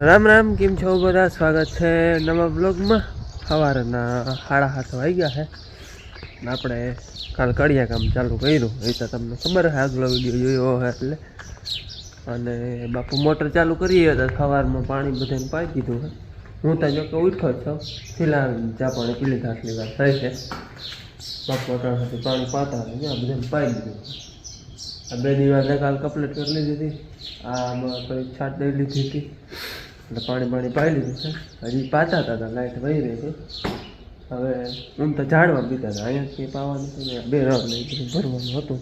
રામ રામ, કેમ છો બધા? સ્વાગત છે નવા બ્લોગમાં સવારના સાડા સાત ગયા છે. આપણે કાલ કડિયા કામ ચાલુ કર્યું. એ તો તમને ખબર છે, આગલો વીડિયો જોયો હોય એટલે. અને બાપુ મોટર ચાલુ કરીએ તો સવારમાં પાણી બધાને પાઈ દીધું હોય હું તો જો કે ઉઠો જ પેલા ચા પાણી પીલી આટલી વાર થઈ છે. બાપુ અટાણાથી પાણી પાતા હતા ત્યાં બધાને પાઈ દીધું આ બે દિવસ કાલ કમ્પ્લીટ કરી લીધી હતી. આમાં થોડીક છાટ દઈ લીધી હતી. એટલે પાણી પાણી પાઈ લીધું છે. હજી પાતા હતા લાઇટ વહી રહી છે હવે હું તો ઝાડવા પીતા હતા. અહીંયાથી પાવાનું હતું બે રગ લઈ ગયું ભરવાનું હતું.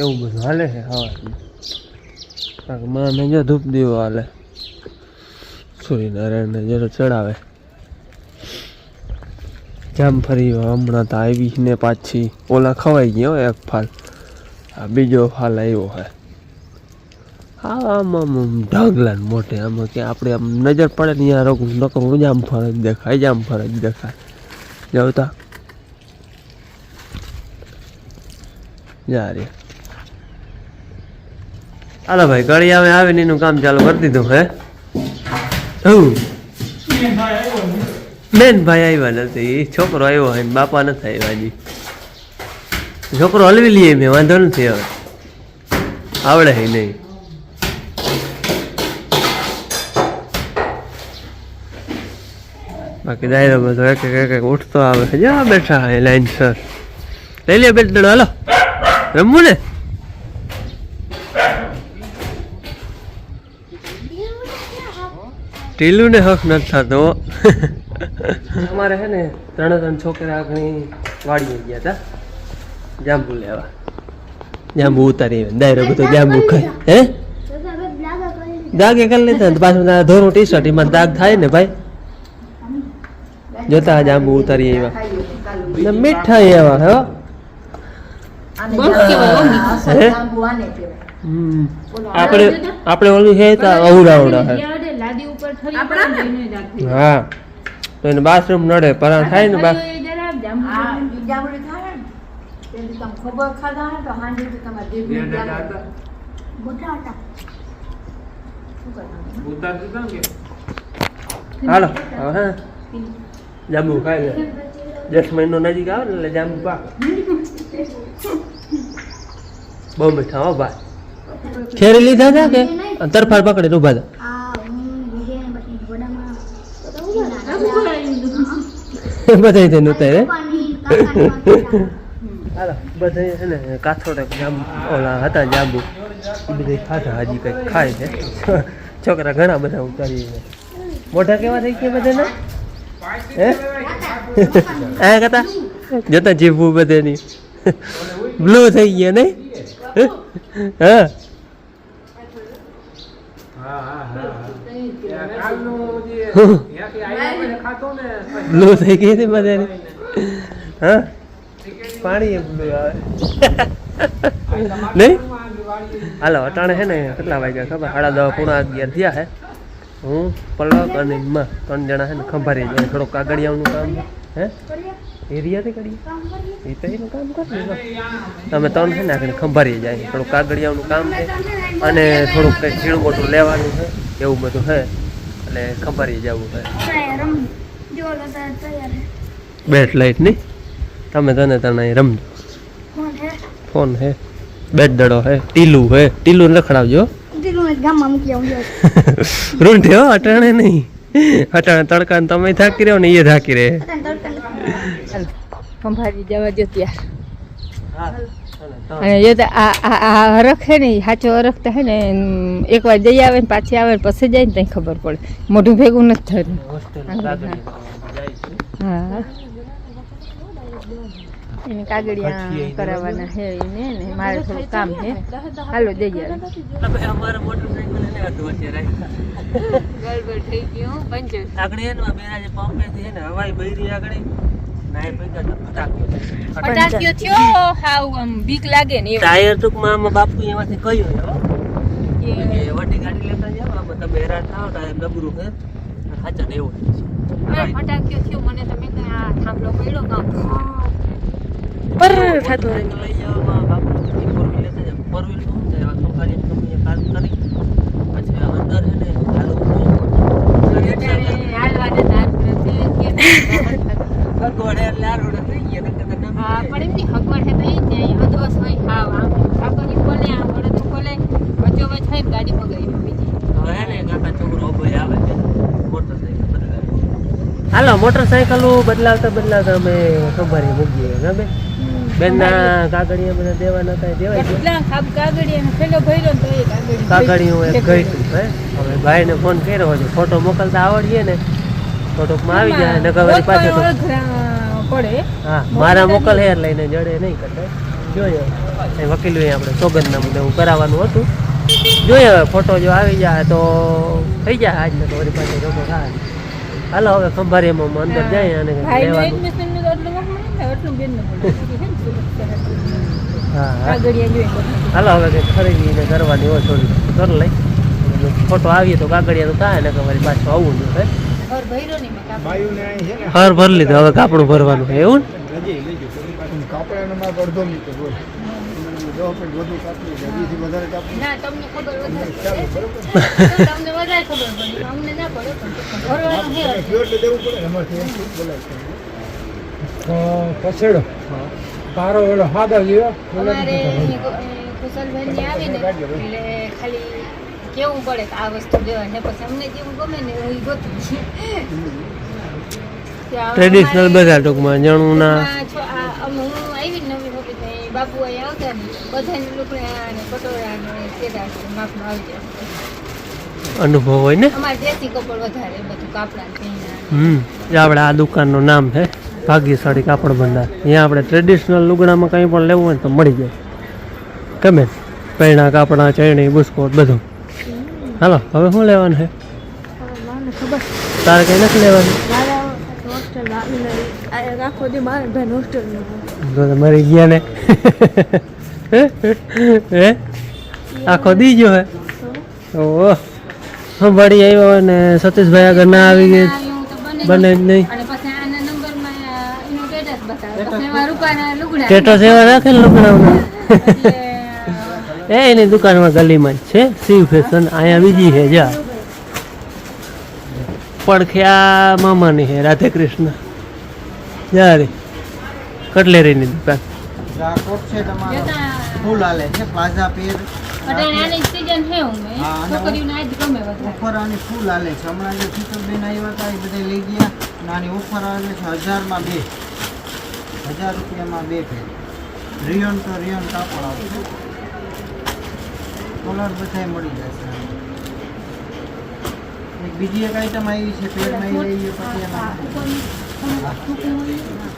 એવું બધું હાલે છે હવાથી કે મને જો ધૂપ દીવો હાલે. સૂર્યનારાયણને જરો ચડાવે. જામ ફરી હમણાં તો આવી ને પાછી ઓલા ખવાઈ ગયો એક ફાલ. આ બીજો ફાલ આવ્યો હોય આમ આમ આમ ઢગલા મોટે આમાં કે આપણે આમ નજર પડે ને ત્યાં રોગ નકરું જામ ફરજ દેખાય જામ ફરજ દેખાય. જવતા જા રે. હાલો ભાઈ ગળી આવે આવે ને એનું કામ ચાલુ કરી દીધું, હે? હું બેન ભાઈ આવ્યા નથી, છોકરો આવ્યો હોય બાપા નથી આવ્યા હજી. છોકરો હલવી લઈએ મેં વાંધો નથી હવે. આવડે હે નહીં. બાકી દાયરો બધો એક એક ઉઠતો આવે. છે જા બેઠા એ લાઈન સર લઈ લે બેટ દડો હાલો. રમવું ને? ટીલું ને હક નથી થતો. અમારે છે ને ત્રણે ત્રણ છોકરા આગળ વાડીએ ગયા હતા જાંબુ લેવા. જાંબુ ઉતારી દાયરો બધો જાંબુ ખાય. હે? દાગ એ કરી લેતા પાછું ધોરું ટી શર્ટ એમાં દાગ થાય ને ભાઈ. જોતા જાંબુ ઉતારી એવા ને મીઠા એવા હે. હો. આપણે આપણે ઓલું છે તો અવડા અવડા હે. હા તો એને બાથરૂમ નડે પર થાય ને બા હા ખબર ખાધા તો હાંડી તમારે જાંબુ ખાય ને દસ મહિનો નજીક આવે ને એટલે જાંબુ પાક બહુ મીઠા હો ભાઈ. ખેરી લીધા હતા કે? તરફાર પકડે ઊભા હતા બધા તેને ઉતારે હાલો બધા છે ને કાથોડે જાંબુ ઓલા હતા જાંબુ. એ બધા ખાધા હજી કંઈક ખાય છે. છોકરા ઘણા બધા ઉતારી છે. મોઢા કેવા થઈ ગયા બધાને હે? આ કતા જોતા જીભું બધાની. બ્લુ થઈ ગયા નહીં? હા? થઈ ગઈ હતી બધાની. હા? પાણી નહીં? હાલો, અટાણે છે ને, કેટલા વાગ્યા? ખબર, સાડા દસ, પૂણા અગિયાર થયા છે હું પલક અને માં ત્રણ જણા છે ને ખંભારી જાય થોડુંક કાગળિયાનું કામ હે? એરિયાથી કરીએ? એ તો એનું કામ કરી અમે ત્રણ છે ને આગળ ખંભારી જાય થોડુંક કાગળિયાનું કામ છે અને થોડુંક કંઈક ઝીણું મોટું લેવાનું છે. એવું બધું છે. એટલે ખંભારી જવું છે. બેટ લાઈટ નહીં તમે તને તને રમજો. ફોન હે બેટ દડો હે ટીલું હે ટીલું રખડાવજો ગામમાં મૂકી આવું રૂંઢે હો અટાણે નહીં. અટાણે તડકા તમે થાકી રહ્યો ને એ થાકી રહે. સંભાળી જવા દો ત્યાં અને જો તો આ આ આ હરખ હે ને સાચો હરખ તો હે ને એકવાર જઈ આવે ને પાછી આવે ને પછી જાય ને ત્યાં ખબર પડે. મોઢું ભેગું નથી થયું હા. એને કાગળિયા કરાવવાના હે એને ને મારે થોડું કામ છે. હાલો જઈ આવે અમારા મોટરસાઇકલ એને અડધું વચ્ચે ગડબડ થઈ ગયું પંચર આગળ એનો બેરા જે પંપે થી ને હવાઈ બૈરી આગળ. નાય પૈકા તો ફટાક્યો થયો હાવ આમ બીક લાગે ને ટાયર ટૂંકમાં આમાં બાપુ એમાંથી કહ્યું હે? એ. ગાડી લેતા જાઓ આમાં તમે હેરાન થાવ ટાયર છે. હાચા ને એવું ફટાક્યો થયો મને તો આ થાંભલો પડ્યો કામ પર થતો રહે પણ એમની હગવડ છે નહીં ત્યાં વધુ હોય. હા આગળ ખોલે આગળ તો ખોલે વચ્ચો વચ હોય ગાડી મગાવી બીજી. હવે ને કાકા છોકરો ઊભો આવે છે. હાલો મોટરસાયકલ બદલાવતા બદલાવતા અમે ખબર મૂકીએ ગમે બેનના કાગળિયા બધા દેવાના હતા દેવાય એટલા ખાબ કાગળિયા પેલો ભર્યો ને તો એ કાગળિયું કાગળિયું એક ગઈ હે? હવે ભાઈને ફોન કર્યો છે ફોટો મોકલતા આવડીએ ને તો ટૂંકમાં આવી જાય ને કવરી પાછો પડે. હા મારા મોકલ હેર લઈને જડે નહીં કરતા. જોઈએ એ વકીલું આપણે સોગંદનામું એવું કરાવવાનું હતું. જોઈએ હવે ફોટો જો આવી જાય તો થઈ જાય આજ ને તો વળી પાછો જોકો થાય. હાલો હવે ખંભારીમાં અંદર જાય અને હાલો હવે કંઈક ખરીદી ને કરવાની હોય થોડી. કરી લઈ. ફોટો આવીએ તો કાગળિયા તો ને તમારી પાછું આવવું જોઈએ. હર ભરી લીધું હવે કાપડું ભરવાનું છે એવું તમને પછેડો પારો એલો હાદા જેવો. અમારે કુશલબેન ને આવીને એટલે ખાલી કેવું પડે કે આ વસ્તુ દેવા ને પછી અમને જેવું ગમે ને એવું ગોતું ટ્રેડિશનલ બધા ટૂંકમાં જણુના. ના છો- આ હું આવી નવી વખત બાપુ અહીં આવતા ને બધાને લુગડા ને પટોળા ને સેરા માપનું આવી જાય અનુભવ હોય ને? અમારે દેશી કપડ વધારે બધું કાપડા હમ આપણે આ દુકાનનું નામ છે ભાગ્યશાળી કાપડ ભંડાર અહીંયા આપણે ટ્રેડિશનલ લુગડામાં કંઈ પણ લેવું હોય તો મળી જાય. ગમે પૈણા કાપડા ચરણી બુસ્કોટ બધું. હાલો હવે શું લેવાનું છે? તારે કંઈ નથી લેવાનું? તો મરી ગયા ને. હે? આખો દી ગયો હે? ઓહ. સંભાળી આવ્યો અને સતીશભાઈ આગળ ના આવી ગઈ. બને જ નહીં અને પછી આના નંબરમાં એનું સ્ટેટસ બતાવે પછી એમાં રૂપાના લુગડા સ્ટેટસ એવા રાખે ને લુગડાઓના એ એની દુકાનમાં ગલીમાં જ છે શિવ ફેશન અહીંયા બીજી છે જા. પડખ્યા મામાની છે રાધે કૃષ્ણ જા રે કટલેરીની દુકાન. કોટ છે તમારો. ફૂલ હાલે છે પ્લાઝા પેર. અટાણે સીઝન છે ઉમે. છોકરીઓને આજ ગમે વધારે. ઓફર અને ફૂલ હાલે છે. હમણાં જે શીતલબેન આવ્યા હતા એ બધા લઈ ગયા. નાની ઓફર આવે છે હજારમાં બે. હજાર રૂપિયામાં બે પેર રિયોન તો રિયોન કાપડ આવશે કોલર બધાય મળી જશે બીજી એક આઈટમ આવી છે લઈએ પછી એમાં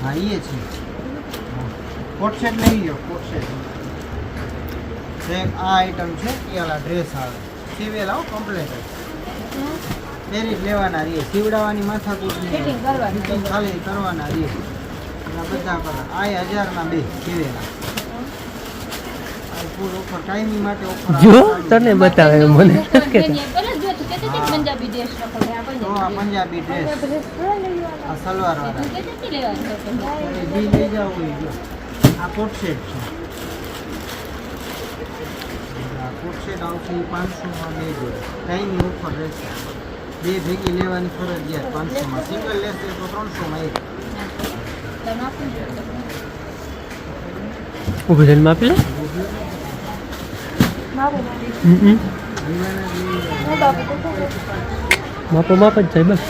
હા એ છે. કોટસેટ લઈ લો કોટસેટ એક આ આઈટમ છે એ ઓલા ડ્રેસ આવે. સિવેલ આવો કમ્પ્લેટ પહેરી લેવાના રહીએ સીવડાવવાની માથાકૂટ ખાલી કરવાના રહીએ એના બધા કલર આ હજારના બે આ ઓફર જો તને બતાવે મને પંજાબી. આ આ ડ્રેસ આ સલવાર વાળા લઈ જાવ આ કોટ સેટ છે. આ કોટ સેટ આવશે પાંચસોમાં બે જોડે. કાંઈની ઓફર રહેશે. બે ભેગી લેવાની ફરજિયાત પાંચસોમાં. સિંગલ લેશે તો ત્રણસોમાં એક. ઊભી થઈને માપી લે. માપો માપ જ થાય બસ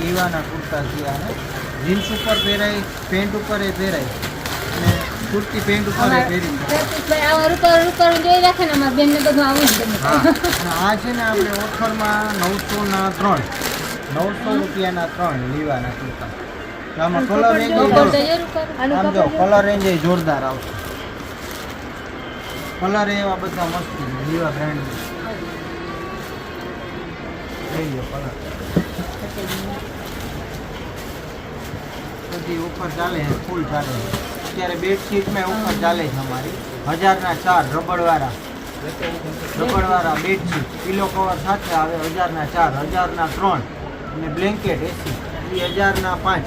લીવાના કુર્તા છે જીન્સ ઉપર પહેરાય પેન્ટ ઉપર એ પહેરાય અને કુર્તી પેન્ટ ઉપર એ પહેરી. આવા જોઈ રાખે ને અમારા બેનને બધું આવું જ ગમે. આ છે ને આપણે ઓફરમાં નવસો ના ત્રણ નવસો રૂપિયાના ત્રણ લીવાના કુર્તા આમાં કલર રેન્જ જો કલર રેન્જ એ જોરદાર આવશે. કલર એવા બધા મસ્ત લીવા બ્રાન્ડ થઈ ગયો કલર બધી ઓફર ચાલે છે ફૂલ ચાલે છે અત્યારે બેડશીટમાં ઓફર ચાલે છે અમારી. હજારના ચાર રબડવાળા. રબડવાળા બેડશીટ કિલો કવર સાથે આવે હજારના ચાર હજારના ત્રણ. અને બ્લેન્કેટ એસી એ હજારના પાંચ.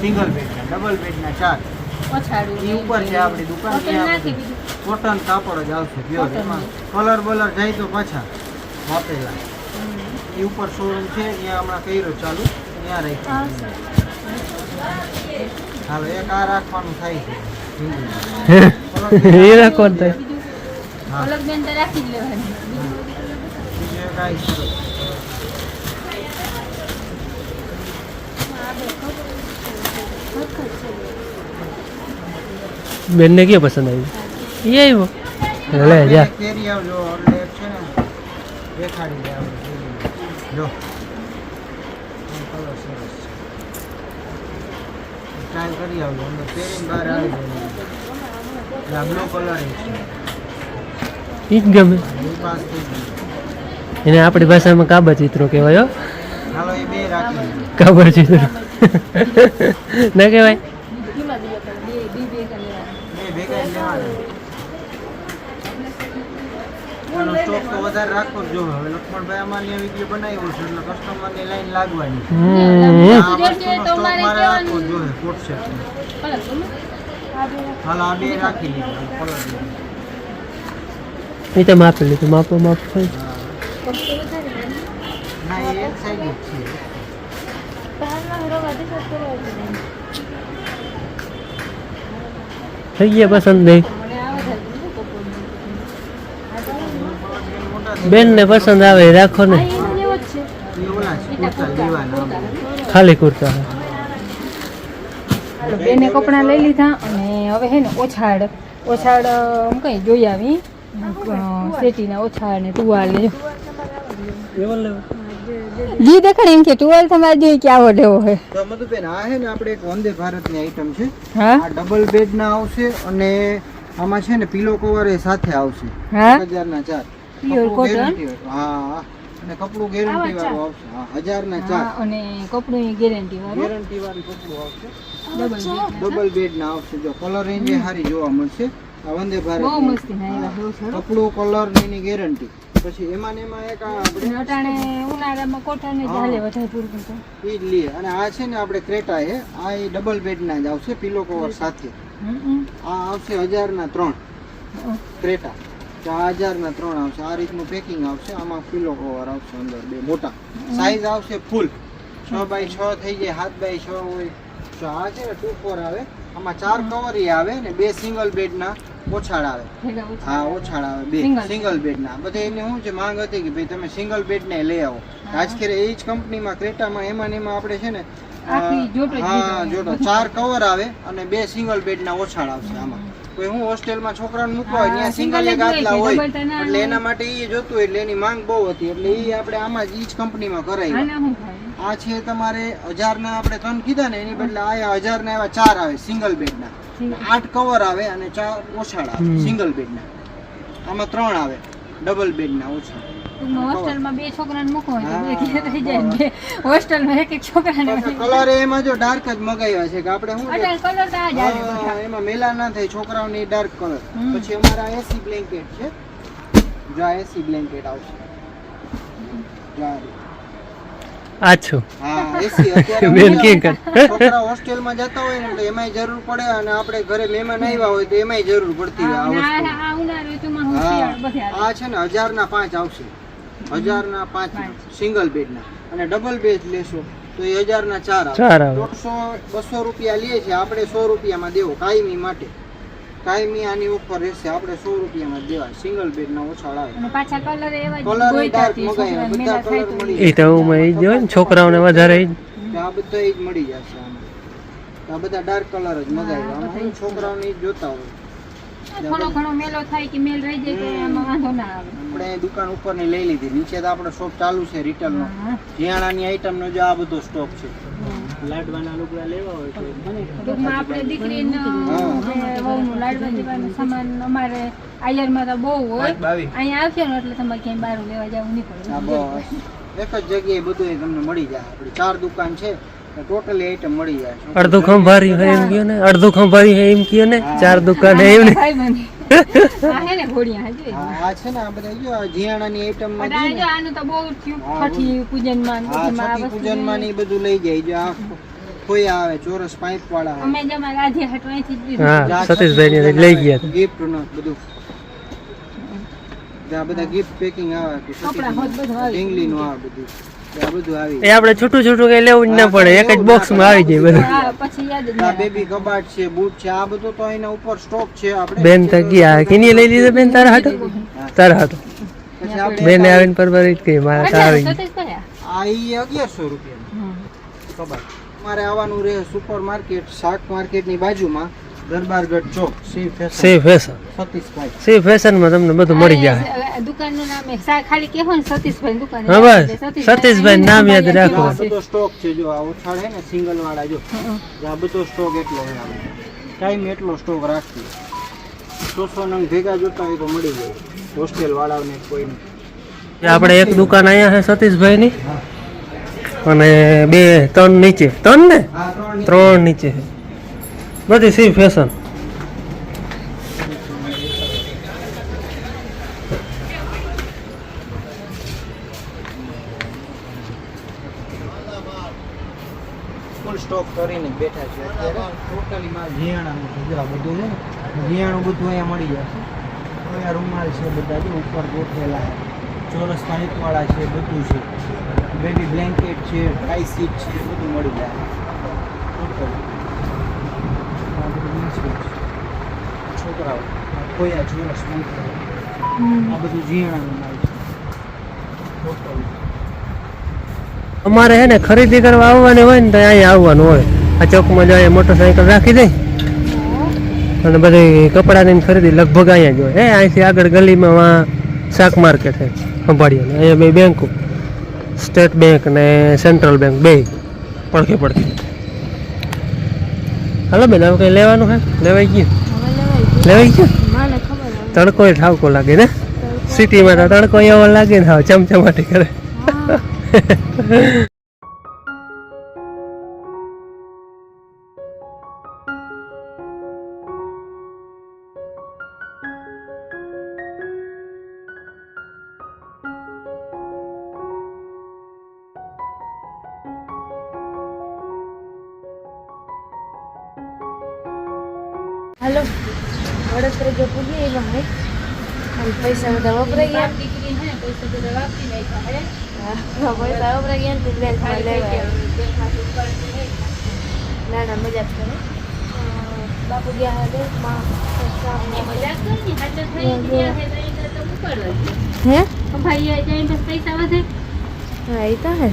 સિંગલ બેડના ડબલ બેડના ચાર. એ ઉપર છે આપણી દુકાન કોટન ત્યાં કોટન કાપડ જ આવશે પ્યોર એમાં કલર બલર જાય તો પાછા વાપરેલા. એ ઉપર શોરૂમ છે ત્યાં હમણાં કર્યો ચાલુ ત્યાં રાખ્યું. હાલો એક આ રાખવાનું થાય છે. એ રાખો થાય. અલગ બેન તો રાખી જ લેવાની. બીજું એક આ સરસ બેનને ક્યાં પસંદ આવી એ આવ્યો. લે જા. જો કલર સરસ છે ટ્રાય કરી આવજો અંદર પહેરીને બહાર આવી જાય કલર છે જ ગમે. એને આપણી ભાષામાં કાબા ચિત્રો કહેવાય કાબર ચિત્રો. ના કહેવાય. એ તો માપી લીધું. માપો માપ. થાય થઈ ગયા પસંદ નહીં. બેન ને પસંદ આવે રાખો ને. ખાલી કુર્તા. તો બેને કપડાં લઈ લીધા અને હવે હે ને ઓછાડ ઓછાડ આમ કઈ જોઈ આવી શેટીના ઓછાડ ને ટુવાલ ને જી દેખાડ એમ કે ટુવેલ તમારે જોઈએ કે આવો લેવો હે. તો મધુબેન આ હે ને આપણે એક વંદે ભારતની આઈટમ છે. હા? આ ડબલ બેડ ના આવશે અને આમાં છે ને પીલો કવર એ સાથે આવશે. હા? એક હજારના ચાર. પ્યોર વાળું. હા હા. અને કપડું ગેરંટી વાળું આવશે. હા હજારના ચાર. અને કપડું ગેરંટી વાળું. ગેરંટી વાળું કપડું આવશે. ડબલ ડબલ બેડ ના આવશે. જો કલર રેન્જ એ સારી જોવા મળશે. આ વંદે ભારત બહુ મસ્તી ના એવા બહુ સરસ. કપડું કલરની એની ગેરંટી પછી એમાં ને એમાં એક આપણે અટાણે ઉનાળામાં કોઠાને જ વધારે પૂરતું તો. ઈ જ લઈએ અને આ છે ને આપણે ક્રેટા છે આ એ ડબલ બેડ ના જ આવશે પીલો કવર સાથે. આ આવશે હજારના ત્રણ. ક્રેટા. ચાર હજારના ત્રણ આવશે. આ રીતનું પેકિંગ આવશે. આમાં પીલો કવર આવશે અંદર બે મોટા. સાઈઝ આવશે ફૂલ છ બાય છ થઈ જાય સાત બાય છ હોય. તો આ છે ને ટુ ફોર આવે. આમાં ચાર કવર આવે ને બે સિંગલ બેડના ઓછાડ આવે. હા ઓછાળ આવે. બે. સિંગલ બેડના બધે એને શું છે માંગ હતી કે ભાઈ તમે સિંગલ બેડ ને લઈ આવો. રાજખેરે એ જ કંપનીમાં ક્રેટામાં એમાં એમાં આપણે છે ને હા. જોટો. ચાર કવર આવે અને બે સિંગલ બેડના ઓછાળ આવશે આમાં. કોઈ હું હોસ્ટેલમાં છોકરાને મૂકવા હોય ત્યાં સિંગલ એક આટલા હોય ના એટલે એના માટે એ જોતું હોય એટલે એની માંગ બહુ હતી. એટલે એ આપણે આમાં જ ઈ જ કંપનીમાં કરાવી આ છે તમારે હજારના આપણે ત્રણ કીધા ને એની બદલે આ હજારના એવા ચાર આવે સિંગલ બેડના આઠ કવર આવે અને ચાર ઓછા આવે. સિંગલ બેડના આમાં ત્રણ આવે ડબલ બેડના ઓછા. હોસ્ટેલમાં બે છોકરાને મૂકો હોય તો બે હા, ઘેર થઈ જાય હોસ્ટેલમાં એક એક છોકરાને કલર એમાં જો ડાર્ક જ મગાવ્યા છે કે આપણે શું કલર તો આ. એમાં મેલા ના થાય છોકરાઓની ડાર્ક કલર પછી અમારા એસી બ્લેન્કેટ છે. જો આ એસી બ્લેન્કેટ આવશે. જો. આછું. હા એસી અત્યારે બેન કે કર. છોકરા હોસ્ટેલમાં જતા હોય ને તો એમાંય જરૂર પડે અને આપણે ઘરે મહેમાન આવ્યા હોય તો એમાંય જરૂર પડતી હોય આ વસ્તુ. આ ઉનાળા ઋતુમાં હું હા શિયાળ બધે આ છે ને હજારના પાંચ આવશે. હજારના પાંચ સિંગલ બેડ ના અને ડબલ બેડ લેશો તો એ હજાર ના ચાર આવે. દોઢસો બસો રૂપિયા લઈએ છીએ આપણે સો રૂપિયામાં દેવો કાયમી માટે. કાયમી આની ઉપર રહેશે. આપણે સો રૂપિયામાં દેવાય. સિંગલ બેડના ઓછા આવે અને પાછા કલર એવા કલર ડાર્ક હતી, બધા કલર મળી એ તો હું એ જ ને છોકરાઓને વધારે આ બધા એ જ મળી જશે આમ. આ બધા ડાર્ક કલર જ મગાવ્યા આમાં છોકરાઓને જ જોતા હોય. થોડો ઘણો મેલો થાય કે મેલ રહી જાય તો એમાં વાંધો ના આવે. આપણે દુકાન દુકાન ઉપરની લઈ લીધી. નીચે તો આપણો શોપ ચાલુ છે રિટેલનો હા. જીયાણાની આઈટમનો જો આ બધો સ્ટોક છે. લાડવાના લુગડા લેવા હોય તો. ટૂંકમાં આપણે દીકરીને હા. જે વહુનું લાડવા જેવાનું સામાન અમારે આયરમાં તો બહુ હોય. અહીંયા આવશે ને એટલે તમારે ક્યાંય બહાર લેવા જવું નહીં પડે. બસ. એક જ જગ્યાએ બધું તમને મળી જાય. આપણી ચાર દુકાન છે ટોટલી આઈટમ મળી જાય. અડધું ખંભારી હોય એમ કયો ને? અડધું ખંભારી હોય એમ કયો ને? ચાર દુકાન એમ ને? સતીશભાઈ લઈ ગયા ગિફ્ટનું બધું આ બધા ગિફ્ટ પેકિંગ આવે કે બધું નું આવે બધું. આ બધું આવી એ આપણે છૂટું છૂટું કઈ લેવું જ ના પડે. એક જ બોક્સમાં આવી જાય બધું. પછી યાદ બેબી કબાટ છે બૂટ છે આ બધું તો એના ઉપર સ્ટોક છે આપણે બેન તો ગયા. કિની લઈ લીધો બેન તારા હાટો તારા હાટો પછી બેન આવીને પરબર કહી મારા આવે. તારા આવી આ ઈ અગિયારસો રૂપિયા. કબાટ. મારે આવવાનું રહે સુપર માર્કેટ શાક માર્કેટની બાજુમાં. Darbargadh Chowk C fashion. C fashion. Satishbhai. C ફેશનમાં તમને બધું મળી જાય દુકાનનું નામ એ ખાલી કહેવો ને સતીશભાઈ દુકાન. હા બસ. સતીશભાઈ નામ યાદ આ રાખો. બધો સ્ટોક છે જો આ ઉછાળ હે ને સિંગલ વાળા જો આ બધો સ્ટોક એટલો હોય આપણે ટાઈમ એટલો સ્ટોક રાખીએ સોસો નંગ ભેગા જોતા હોય તો મળી જાય. હોસ્ટેલ વાળાઓને કોઈને. આપણે એક દુકાન અહીંયા છે સતીશભાઈની. અને બે ત્રણ નીચે. ત્રણ ને? ત્રણ ત્રણ નીચે છે. બધી સી ફેશન ફૂલ સ્ટોક કરીને બેઠા છે અત્યારે. ટોટલી માલ જીયાણાનું છે. જો આ બધું છે ને જીયાણું બધું અહીંયા મળી જશે. અહીંયા રૂમાલ છે બધા જો ઉપર ગોઠવેલા છે. ચોરસ પાણીવાળા છે બધું છે. બેબી બ્લેન્કેટ છે ડ્રાય સીટ છે એ બધું મળી જાય. ટોટલ આ બધું insert છે. છોકરાઓ. ખોયા ચોરસ પાણીવાળા આ બધું જીણાનું છે. અમારે છે ને ખરીદી કરવા આવવાની હોય ને તો અહીંયા આવવાનું હોય. આ ચોકમાં જો અહીંયા મોટરસાઇકલ રાખી દઈ અને બધી કપડાની ખરીદી લગભગ અહીંયા જ હોય. એ અહીંથી આગળ ગલીમાં વાં શાક માર્કેટ છે સંભાળીએ અહીંયા બે બેંકો. સ્ટેટ બેંક ને સેન્ટ્રલ બેંક બે. પડખે પડખે. હાલો બેન હવે કંઈ લેવાનું હે? લેવાઈ ગયું? લેવાઈ ગયું મને ખબર તડકો ઠાવકો લાગે ને સિટીમાં તો તડકો એવો લાગે ને હાવ ચમચમાટી કરે હાલો વડોદરા જો પૂગી એમાં હે અને પૈસા બધા વપરાઈ ગયા. દીકરી હે પૈસા બધા વાપરી નાખ્યા હે. હા, પૈસા વપરાઈ ગયા ને બેંકમાં લેવા ના ના મજા કરે. બાપુ ગયા હતા માં મજાક કરી હાચો થઈ ગયા હે. તો એને ઉપાડવા હે? ભાઈ જઈને બસ પૈસા વધે. હા એ તો હે.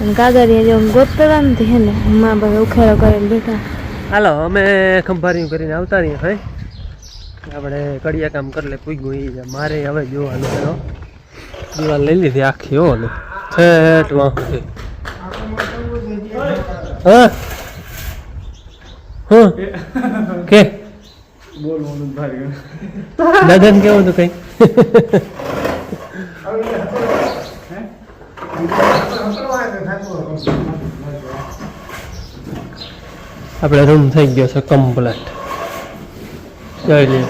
અને કાગળિયા જો ગોતતા નથી હે ને મા બધા ઉખેડો કરીને બેઠા. હાલો, અમે ખંભારી કરીને આવતા રહીએ ભાઈ આપણે કડિયા કામ કરી લે, પૂગ્યું એ મારે હવે જોવાનું કરો દિવાલ લઈ લીધી આખી, હો ને છેટ વાંખી હા? હા? કે? કેવું હતું કઈ? આપણે રૂમ થઈ ગયો છે કમ્પ્લેટ. જોઈ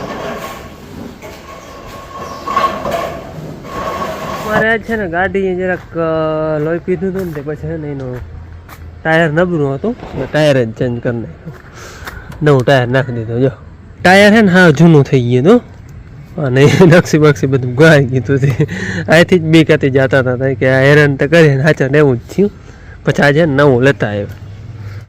મારે છે ને ગાડી જરાક લોહી પીધું હતું ને તે પછી છે ને એનું ટાયર નબળું હતું. ટાયર જ ચેન્જ કરી નાખ્યું. નવું ટાયર નાખી દીધું, જો. ટાયર છે ને હા જૂનું થઈ ગયું હતું. અને નકશી બક્ષી બધું ગાઈ ગયું હતું અહીંથી જ બી કાતી જતા હતા કે આ હેરાન તો કરીને હાચા એવું જ થયું. પછી આજે નવું લેતા આવ્યા.